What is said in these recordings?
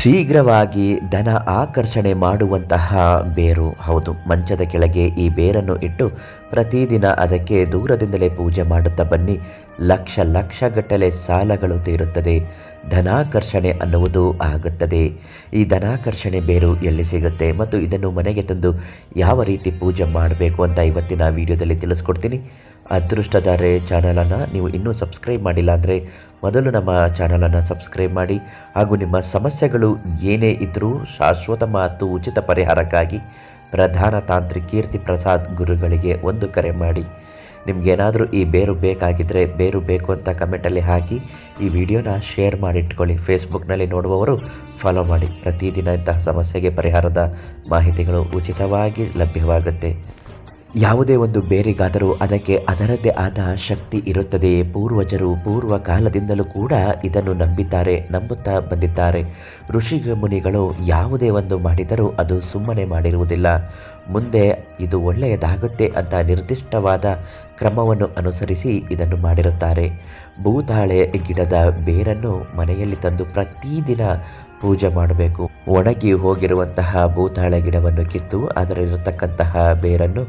ಶೀಘ್ರವಾಗಿ ಧನ ಆಕರ್ಷಣೆ ಮಾಡುವಂತಹ ಬೇರು. ಹೌದು, ಮಂಚದ ಕೆಳಗೆ ಈ ಬೇರನ್ನು ಇಟ್ಟು ಪ್ರತಿದಿನ ಅದಕ್ಕೆ ದೂರದಿಂದಲೇ ಪೂಜೆ ಮಾಡುತ್ತಾ ಬನ್ನಿ. ಲಕ್ಷ ಲಕ್ಷಗಟ್ಟಲೆ ಸಾಲಗಳು ತೀರುತ್ತದೆ. ಧನಾಕರ್ಷಣೆ ಅನ್ನುವುದು ಆಗುತ್ತದೆ. ಈ ಧನಾಕರ್ಷಣೆ ಬೇರು ಎಲ್ಲಿ ಸಿಗುತ್ತೆ ಮತ್ತು ಇದನ್ನು ಮನೆಗೆ ತಂದು ಯಾವ ರೀತಿ ಪೂಜೆ ಮಾಡಬೇಕು ಅಂತ ಇವತ್ತಿನ ವಿಡಿಯೋದಲ್ಲಿ ತಿಳಿಸ್ಕೊಡ್ತೀನಿ. ಅದೃಷ್ಟಧಾರೆ ಚಾನಲನ್ನು ನೀವು ಇನ್ನೂ ಸಬ್ಸ್ಕ್ರೈಬ್ ಮಾಡಿಲ್ಲ ಅಂದರೆ ಮೊದಲು ನಮ್ಮ ಚಾನಲನ್ನು ಸಬ್ಸ್ಕ್ರೈಬ್ ಮಾಡಿ ಹಾಗೂ ನಿಮ್ಮ ಸಮಸ್ಯೆಗಳು ಏನೇ ಇದ್ದರೂ ಶಾಶ್ವತ ಮತ್ತು ಉಚಿತ ಪರಿಹಾರಕ್ಕಾಗಿ ಪ್ರಧಾನ ತಾಂತ್ರಿಕ ಕೀರ್ತಿ ಪ್ರಸಾದ್ ಗುರುಗಳಿಗೆ ಒಂದು ಕರೆ ಮಾಡಿ. ನಿಮಗೇನಾದರೂ ಈ ಬೇರು ಬೇಕಾಗಿದ್ದರೆ ಬೇರು ಬೇಕು ಅಂತ ಕಮೆಂಟಲ್ಲಿ ಹಾಕಿ, ಈ ವಿಡಿಯೋನ ಶೇರ್ ಮಾಡಿಟ್ಕೊಳ್ಳಿ. ಫೇಸ್ಬುಕ್ನಲ್ಲಿ ನೋಡುವವರು ಫಾಲೋ ಮಾಡಿ. ಪ್ರತಿದಿನ ಇಂತಹ ಸಮಸ್ಯೆಗೆ ಪರಿಹಾರದ ಮಾಹಿತಿಗಳು ಉಚಿತವಾಗಿ ಲಭ್ಯವಾಗುತ್ತೆ. ಯಾವುದೇ ಒಂದು ಬೇರಿಗಾದರೂ ಅದಕ್ಕೆ ಅದರದ್ದೇ ಆದ ಶಕ್ತಿ ಇರುತ್ತದೆ. ಪೂರ್ವಜರು ಪೂರ್ವ ಕಾಲದಿಂದಲೂ ಕೂಡ ಇದನ್ನು ನಂಬಿದ್ದಾರೆ, ನಂಬುತ್ತಾ ಬಂದಿದ್ದಾರೆ. ಋಷಿ ಮುನಿಗಳು ಯಾವುದೇ ಒಂದು ಮಾಡಿದರೂ ಅದು ಸುಮ್ಮನೆ ಮಾಡಿರುವುದಿಲ್ಲ. ಮುಂದೆ ಇದು ಒಳ್ಳೆಯದಾಗುತ್ತೆ ಅಂತ ನಿರ್ದಿಷ್ಟವಾದ ಕ್ರಮವನ್ನು ಅನುಸರಿಸಿ ಇದನ್ನು ಮಾಡಿರುತ್ತಾರೆ. ಭೂತಾಳೆ ಗಿಡದ ಬೇರನ್ನು ಮನೆಯಲ್ಲಿ ತಂದು ಪ್ರತಿದಿನ ಪೂಜೆ ಮಾಡಬೇಕು. ಒಣಗಿ ಹೋಗಿರುವಂತಹ ಭೂತಾಳೆ ಗಿಡವನ್ನು ಕಿತ್ತು ಅದರಲ್ಲಿರತಕ್ಕಂತಹ ಬೇರನ್ನು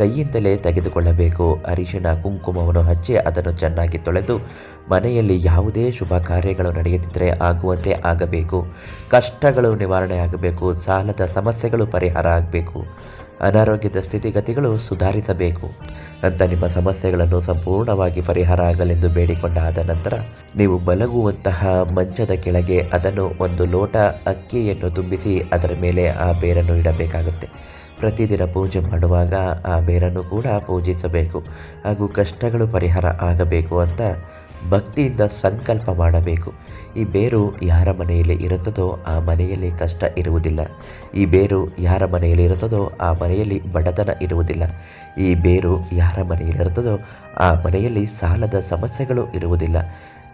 ಕೈಯಿಂದಲೇ ತೆಗೆದುಕೊಳ್ಳಬೇಕು. ಅರಿಶಿನ ಕುಂಕುಮವನ್ನು ಹಚ್ಚಿ ಅದನ್ನು ಚೆನ್ನಾಗಿ ತೊಳೆದು ಮನೆಯಲ್ಲಿ ಯಾವುದೇ ಶುಭ ಕಾರ್ಯಗಳು ನಡೆಯದಿದ್ದರೆ ಆಗುವಂತೆ ಆಗಬೇಕು. ಕಷ್ಟಗಳು ನಿವಾರಣೆ ಆಗಬೇಕು. ಸಾಲದ ಸಮಸ್ಯೆಗಳು ಪರಿಹಾರ ಆಗಬೇಕು. ಅನಾರೋಗ್ಯದ ಸ್ಥಿತಿಗತಿಗಳು ಸುಧಾರಿಸಬೇಕು. ಅಂತ ನಿಮ್ಮ ಸಮಸ್ಯೆಗಳನ್ನು ಸಂಪೂರ್ಣವಾಗಿ ಪರಿಹಾರ ಆಗಲೆಂದು ಬೇಡಿಕೊಂಡಾದ ನಂತರ ನೀವು ಮಲಗುವಂತಹ ಮಂಚದ ಕೆಳಗೆ ಅದನ್ನು ಒಂದು ಲೋಟ ಅಕ್ಕಿಯನ್ನು ತುಂಬಿಸಿ ಅದರ ಮೇಲೆ ಆ ಬೇರನ್ನು ಇಡಬೇಕಾಗುತ್ತೆ. ಪ್ರತಿದಿನ ಪೂಜೆ ಮಾಡುವಾಗ ಆ ಬೇರನ್ನು ಕೂಡ ಪೂಜಿಸಬೇಕು. ಹಾಗೂ ಕಷ್ಟಗಳು ಪರಿಹಾರ ಆಗಬೇಕು ಅಂತ ಭಕ್ತಿಯಿಂದ ಸಂಕಲ್ಪ ಮಾಡಬೇಕು. ಈ ಬೇರು ಯಾರ ಮನೆಯಲ್ಲಿ ಇರುತ್ತದೋ ಆ ಮನೆಯಲ್ಲಿ ಕಷ್ಟ ಇರುವುದಿಲ್ಲ. ಈ ಬೇರು ಯಾರ ಮನೆಯಲ್ಲಿ ಇರುತ್ತದೋ ಆ ಮನೆಯಲ್ಲಿ ಬಡತನ ಇರುವುದಿಲ್ಲ. ಈ ಬೇರು ಯಾರ ಮನೆಯಲ್ಲಿ ಇರುತ್ತದೋ ಆ ಮನೆಯಲ್ಲಿ ಸಾಲದ ಸಮಸ್ಯೆಗಳು ಇರುವುದಿಲ್ಲ.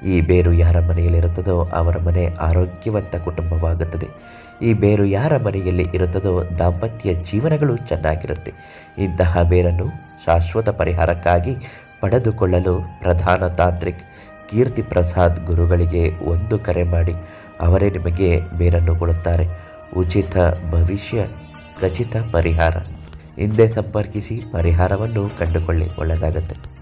ಈ ಬೇರು ಯಾರ ಮನೆಯಲ್ಲಿರುತ್ತದೋ ಅವರ ಮನೆ ಆರೋಗ್ಯವಂತ ಕುಟುಂಬವಾಗುತ್ತದೆ. ಈ ಬೇರು ಯಾರ ಮನೆಯಲ್ಲಿ ಇರುತ್ತದೋ ದಾಂಪತ್ಯ ಜೀವನಗಳು ಚೆನ್ನಾಗಿರುತ್ತೆ. ಇಂತಹ ಬೇರನ್ನು ಶಾಶ್ವತ ಪರಿಹಾರಕ್ಕಾಗಿ ಪಡೆದುಕೊಳ್ಳಲು ಪ್ರಧಾನ ತಾಂತ್ರಿಕ್ ಕೀರ್ತಿ ಪ್ರಸಾದ್ ಗುರುಗಳಿಗೆ ಒಂದು ಕರೆ ಮಾಡಿ ಅವರೇ ನಿಮಗೆ ಬೇರನ್ನು ಕೊಡುತ್ತಾರೆ. ಉಚಿತ ಭವಿಷ್ಯ, ಖಚಿತ ಪರಿಹಾರ. ಹಿಂದೆ ಸಂಪರ್ಕಿಸಿ ಪರಿಹಾರವನ್ನು ಕಂಡುಕೊಳ್ಳಿ. ಒಳ್ಳೆಯದಾಗತ್ತೆ.